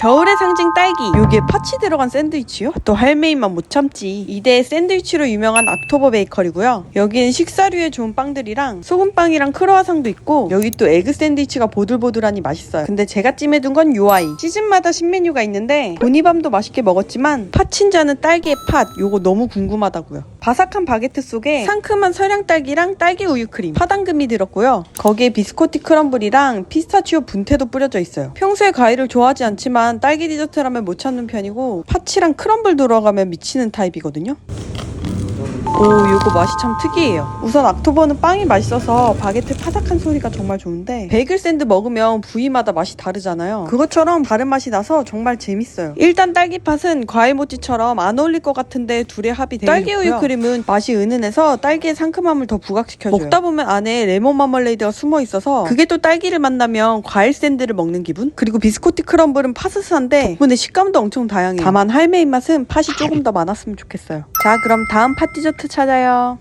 겨울의 상징 딸기. 여기에 파치 들어간 샌드위치요? 또 할매인만 못 참지. 이대 샌드위치로 유명한 악토버 베이커리고요. 여기는 식사류에 좋은 빵들이랑 소금빵이랑 크로와상도 있고 여기 또 에그 샌드위치가 보들보들하니 맛있어요. 근데 제가 찜해둔 건 요아이. 시즌마다 신메뉴가 있는데 보니밤도 맛있게 먹었지만 파친자는 딸기의 팥. 요거 너무 궁금하다고요. 바삭한 바게트 속에 상큼한 설양 딸기랑 딸기 우유 크림, 파당금이 들었고요. 거기에 비스코티 크럼블이랑 피스타치오 분태도 뿌려져 있어요. 평소에 과일을 좋아하지 않지만 딸기 디저트라면 못 참는 편이고 파치랑 크럼블 들어가면 미치는 타입이거든요. 오, 요거 맛이 참 특이해요. 우선 악토버는 빵이 맛있어서 바게트 파삭한 소리가 정말 좋은데 베이글 샌드 먹으면 부위마다 맛이 다르잖아요. 그것처럼 다른 맛이 나서 정말 재밌어요. 일단 딸기팥은 과일 모찌처럼 안 어울릴 것 같은데 둘의 합이 되게 딸기 우유 크림은 맛이 은은해서 딸기의 상큼함을 더 부각시켜줘요. 먹다 보면 안에 레몬 마멀레이드가 숨어 있어서 그게 또 딸기를 만나면 과일 샌드를 먹는 기분? 그리고 비스코티 크럼블은 파스스한데 덕분에 식감도 엄청 다양해요. 다만 할매 입맛은 팥이 조금 더 많았으면 좋겠어요. 자 그럼 다음 팥 디저트 찾아요.